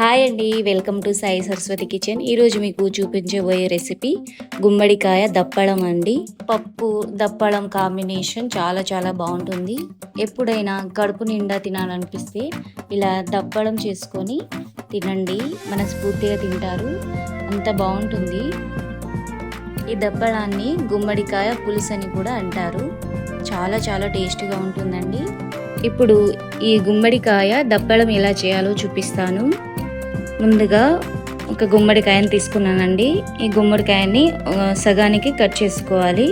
Hi అండి welcome to Sai Saraswati kitchen. ఈరోజు మీకు చూపించబోయే రెసిపీ గుమ్మడికాయ దప్పడం అండి. పప్పు దప్పడం కాంబినేషన్ చాలా చాలా బాగుంటుంది. ఎప్పుడైనా కడుపు నిండా తినాలనిపిస్తే ఇలా దప్పడం చేసుకొని తినండి. మనస్ఫూర్తిగా తింటారు. అంత బాగుంటుంది. ఈ దప్పడాన్ని గుమ్మడికాయ పులుసు అని కూడా అంటారు. చాలా చాలా టేస్టీగా ఉంటుందండి. ఇప్పుడు ఈ గుమ్మడికాయ దప్పడం ఎలా చేయాలో చూపిస్తాను. ముందుగా ఒక గుమ్మడికాయని తీసుకున్నానండి. ఈ గుమ్మడికాయని సగానికి కట్ చేసుకోవాలి.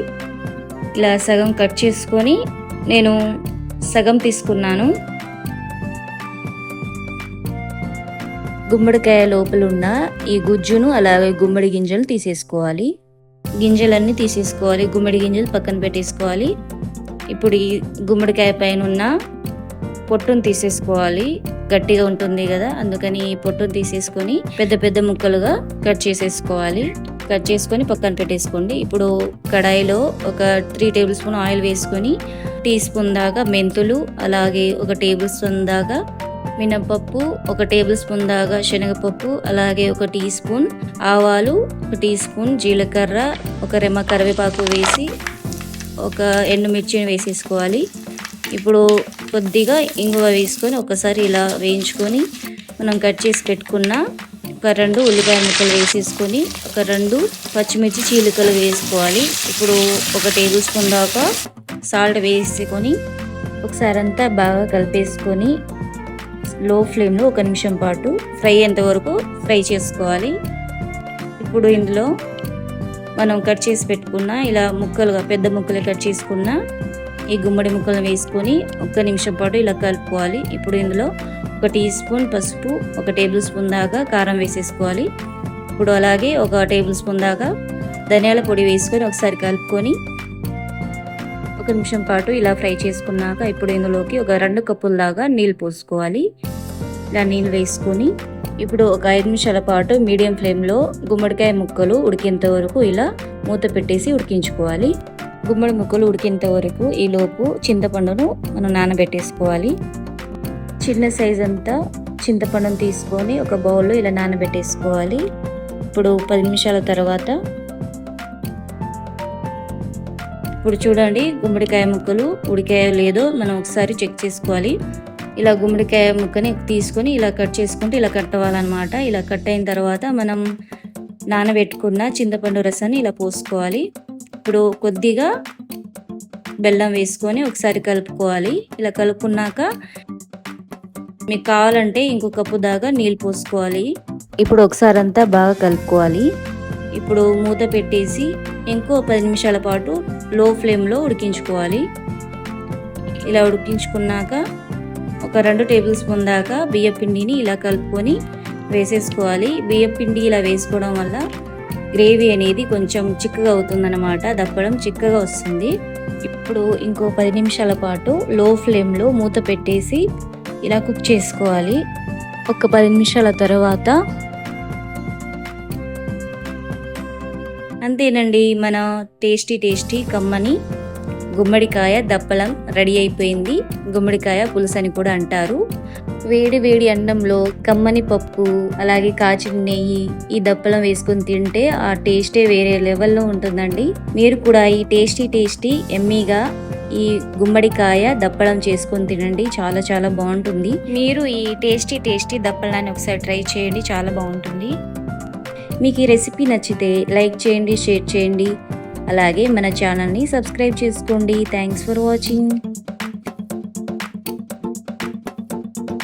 ఇలా సగం కట్ చేసుకొని నేను సగం తీసుకున్నాను. గుమ్మడికాయ లోపల ఉన్న ఈ గుజ్జును అలాగే గుమ్మడి గింజలు తీసేసుకోవాలి. గింజలన్నీ తీసేసుకోవాలి. గుమ్మడి గింజలు పక్కన పెట్టేసుకోవాలి. ఇప్పుడు ఈ గుమ్మడికాయ పైన ఉన్న పొట్టును తీసేసుకోవాలి. గట్టిగా ఉంటుంది కదా అందుకని ఈ పొట్టును తీసేసుకొని పెద్ద పెద్ద ముక్కలుగా కట్ చేసేసుకోవాలి. కట్ చేసుకొని పక్కన పెట్టేసుకోండి. ఇప్పుడు కడాయిలో ఒక త్రీ టేబుల్ స్పూన్ ఆయిల్ వేసుకొని టీ స్పూన్ దాకా మెంతులు అలాగే ఒక టేబుల్ స్పూన్ దాకా మినపప్పు ఒక టేబుల్ స్పూన్ దాకా శనగపప్పు అలాగే ఒక టీ స్పూన్ ఆవాలు ఒక టీ స్పూన్ జీలకర్ర ఒక రెమ్మ కరివేపాకు వేసి ఒక ఎండుమిర్చిని వేసేసుకోవాలి. ఇప్పుడు కొద్దిగా ఇంగువ వేసుకొని ఒకసారి ఇలా వేయించుకొని మనం కట్ చేసి పెట్టుకున్న ఒక రెండు ఉల్లిపాయ ముక్కలు వేసేసుకొని ఒక రెండు పచ్చిమిర్చి చీలికలు వేసుకోవాలి. ఇప్పుడు ఒక టేబుల్ స్పూన్ దాకా సాల్ట్ వేసుకొని ఒకసారి అంతా బాగా కలిపేసుకొని లో ఫ్లేమ్లో ఒక నిమిషం పాటు ఫ్రై అయ్యేంత వరకు ఫ్రై చేసుకోవాలి. ఇప్పుడు ఇందులో మనం కట్ చేసి పెట్టుకున్న ఇలా ముక్కలుగా పెద్ద ముక్కలు కట్ చేసుకున్న ఈ గుమ్మడి ముక్కలను వేసుకొని ఒక్క నిమిషం పాటు ఇలా కలుపుకోవాలి. ఇప్పుడు ఇందులో ఒక టీ స్పూన్ పసుపు ఒక టేబుల్ స్పూన్ దాకా కారం వేసేసుకోవాలి. ఇప్పుడు అలాగే ఒక టేబుల్ స్పూన్ దాకా ధనియాల పొడి వేసుకొని ఒకసారి కలుపుకొని ఒక నిమిషం పాటు ఇలా ఫ్రై చేసుకున్నాక ఇప్పుడు ఇందులోకి ఒక రెండు కప్పుల దాకా నీళ్ళు పోసుకోవాలి. ఇలా నీళ్ళు వేసుకొని ఇప్పుడు ఒక ఐదు నిమిషాల పాటు మీడియం ఫ్లేమ్లో గుమ్మడికాయ ముక్కలు ఉడికేంత వరకు ఇలా మూత పెట్టేసి ఉడికించుకోవాలి. గుమ్మడి ముక్కలు ఉడికేంత వరకు ఈ లోపు చింతపండును మనం నానబెట్టేసుకోవాలి. చిన్న సైజ్ అంతా చింతపండును తీసుకొని ఒక బౌల్లో ఇలా నానబెట్టేసుకోవాలి. ఇప్పుడు పది నిమిషాల తర్వాత ఇప్పుడు చూడండి గుమ్మడికాయ ముక్కలు ఉడికాయో లేదో మనం ఒకసారి చెక్ చేసుకోవాలి. ఇలా గుమ్మడికాయ ముక్కని తీసుకొని ఇలా కట్ చేసుకుంటే ఇలా కట్ అవ్వాలన్నమాట. ఇలా కట్ అయిన తర్వాత మనం నానబెట్టుకున్న చింతపండు రసాన్ని ఇలా పోసుకోవాలి. ఇప్పుడు కొద్దిగా బెల్లం వేసుకొని ఒకసారి కలుపుకోవాలి. ఇలా కలుపుకున్నాక మీకు కావాలంటే ఇంకో కప్పు దాకా నీళ్ళు పోసుకోవాలి. ఇప్పుడు ఒకసారి అంతా బాగా కలుపుకోవాలి. ఇప్పుడు మూత పెట్టేసి ఇంకో పది నిమిషాల పాటు లో ఫ్లేమ్లో ఉడికించుకోవాలి. ఇలా ఉడికించుకున్నాక ఒక రెండు టేబుల్ స్పూన్ దాకా బియ్య పిండిని ఇలా కలుపుకొని వేసేసుకోవాలి. బియ్య పిండి ఇలా వేసుకోవడం వల్ల గ్రేవీ అనేది కొంచెం చిక్కగా అవుతుందన్నమాట. దప్పడం చిక్కగా వస్తుంది. ఇప్పుడు ఇంకో పది నిమిషాల పాటు లో ఫ్లేమ్లో మూత పెట్టేసి ఇలా కుక్ చేసుకోవాలి. ఒక పది నిమిషాల తర్వాత అంతేనండి మన టేస్టీ టేస్టీ కమ్మని గుమ్మడికాయ దప్పలం రెడీ అయిపోయింది. గుమ్మడికాయ పులుసు అని కూడా అంటారు. వేడి వేడి అన్నంలో కమ్మని పప్పు అలాగే కాచిన నెయ్యి ఈ దప్పలం వేసుకొని తింటే ఆ టేస్టే వేరే లెవెల్లో ఉంటుందండి. మీరు కూడా ఈ టేస్టీ టేస్టీ ఎమ్మీగా ఈ గుమ్మడికాయ దప్పడం చేసుకొని తినండి. చాలా చాలా బాగుంటుంది. మీరు ఈ టేస్టీ టేస్టీ దప్పలాన్ని ఒకసారి ట్రై చేయండి. చాలా బాగుంటుంది. మీకు ఈ రెసిపీ నచ్చితే లైక్ చేయండి షేర్ చేయండి. అలాగే మన ఛానల్ని సబ్స్క్రైబ్ చేసుకోండి. Thanks for watching.